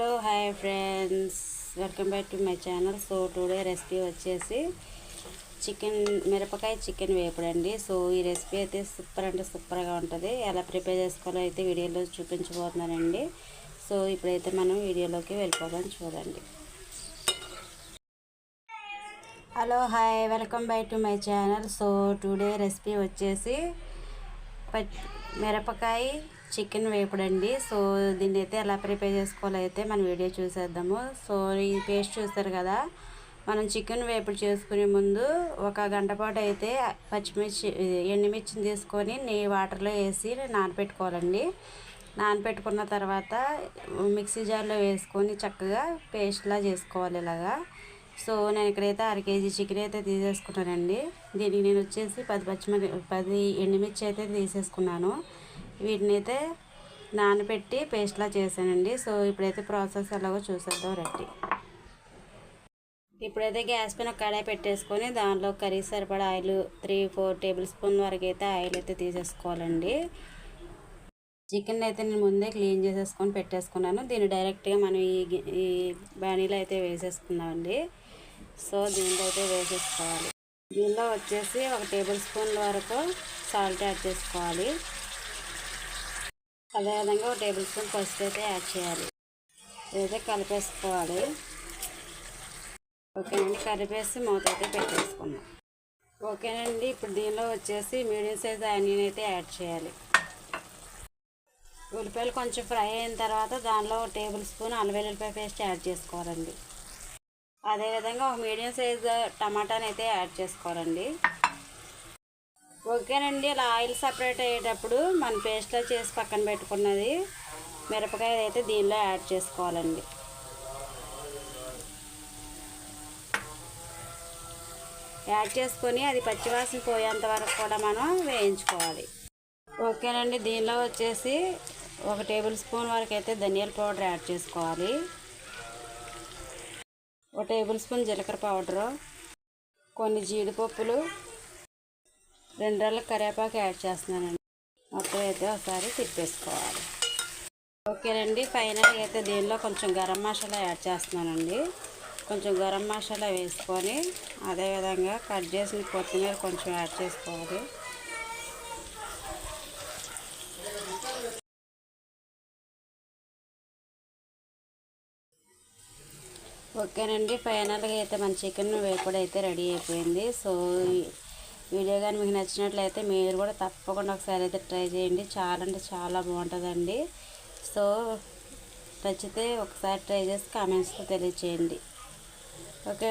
Hello hi friends. Welcome back to my channel. So today recipe వచ్చేసి chicken మిరపకాయ chicken వేపడండి so ఈ recipe అయితే సూపర్ అంటే సూపర్గా ఉంటుంది. ఎలా ప్రిపేర్ చేసుకోవాలో అయితే వీడియోలో చూపించబోతున్నానండి. సో ఇప్పుడైతే మనం వీడియోలోకి వెళ్ళిపోదాం చూడండి. Hello hi. Welcome back to my channel. So today recipe వచ్చేసి మిరపకాయ చికెన్ వేపుడండి. సో దీన్ని అయితే ఎలా ప్రిపేర్ చేసుకోవాలో అయితే మన వీడియో చూసేద్దాము. సో ఈ పేస్ట్ చూస్తారు కదా మనం చికెన్ వేపుడు చేసుకునే ముందు ఒక గంట పాటు అయితే పచ్చిమిర్చి ఎండుమిర్చిని తీసుకొని నెయ్యి వాటర్లో వేసి నానపెట్టుకోవాలండి. నానపెట్టుకున్న తర్వాత మిక్సీ జార్లో వేసుకొని చక్కగా పేస్ట్లా చేసుకోవాలి ఇలాగా. సో నేను ఇక్కడైతే అర కేజీ చికెన్ అయితే తీసేసుకున్నానండి. దీనికి నేను వచ్చేసి పది పచ్చిమిర్చి పది ఎండుమిర్చి అయితే తీసేసుకున్నాను. వీటిని అయితే నానబెట్టి పేస్ట్లా చేశానండి. సో ఇప్పుడైతే ప్రాసెస్ ఎలాగో చూసేద్దాం రెడ్డి ఇప్పుడైతే గ్యాస్ పైన కడాయి పెట్టేసుకొని దానిలో కర్రీ సరిపడా oil three four tablespoon వరకు అయితే ఆయిల్ అయితే తీసేసుకోవాలండి. చికెన్ అయితే నేను ముందే క్లీన్ చేసేసుకొని పెట్టేసుకున్నాను. దీన్ని డైరెక్ట్గా మనం ఈ ఈ బాణీలో అయితే వేసేసుకున్నామండి సో దీంట్లో అయితే వేసేసుకోవాలి. దీనిలో వచ్చేసి ఒక టేబుల్ స్పూన్ వరకు సాల్ట్ యాడ్ చేసుకోవాలి. అదేవిధంగా ఒక టేబుల్ స్పూన్ పసుపు అయితే యాడ్ చేయాలి. ఇదైతే కలిపేసుకోవాలి. ఓకేనండి కలిపేసి మూత అయితే పెట్టేసుకుందాం. ఓకేనండి ఇప్పుడు దీనిలో వచ్చేసి మీడియం సైజ్ ఆనియన్ అయితే యాడ్ చేయాలి. ఉల్లిపాయలు కొంచెం ఫ్రై అయిన తర్వాత దానిలో ఒక టేబుల్ స్పూన్ అల్లం పేస్ట్ యాడ్ చేసుకోవాలండి. అదేవిధంగా ఒక మీడియం సైజ్ టమాటాని అయితే యాడ్ చేసుకోవాలండి. ఓకేనండి ఇలా ఆయిల్ సపరేట్ అయ్యేటప్పుడు మన పేస్ట్లో చేసి పక్కన పెట్టుకున్నది మిరపకాయ అయితే దీనిలో యాడ్ చేసుకోవాలండి. యాడ్ చేసుకొని అది పచ్చివాసన పోయేంత వరకు కూడా మనం వేయించుకోవాలి. ఓకేనండి దీనిలో వచ్చేసి ఒక టేబుల్ స్పూన్ వరకు అయితే ధనియాల పౌడర్ యాడ్ చేసుకోవాలి. ఒక టేబుల్ స్పూన్ జీలకర్ర పౌడరు కొన్ని జీడిపప్పులు రెండు రోజుల కరివేపాకు యాడ్ చేస్తున్నానండి. మొత్తం అయితే ఒకసారి తిప్పేసుకోవాలి. ఓకేనండి ఫైనల్గా అయితే దీనిలో కొంచెం గరం మసాలా యాడ్ చేస్తున్నానండి. కొంచెం గరం మసాలా వేసుకొని అదేవిధంగా కట్ చేసిన కొత్తిమీర కొంచెం యాడ్ చేసుకోవాలి. ఓకేనండి ఫైనల్గా అయితే మన చికెన్ వేపుడు అయితే రెడీ అయిపోయింది. సో వీడియో కానీ మీకు నచ్చినట్లయితే మీరు కూడా తప్పకుండా ఒకసారి అయితే ట్రై చేయండి. చాలా అంటే చాలా బాగుంటుందండి. సో నచ్చితే ఒకసారి ట్రై చేసి కామెంట్స్లో తెలియచేయండి. ఓకే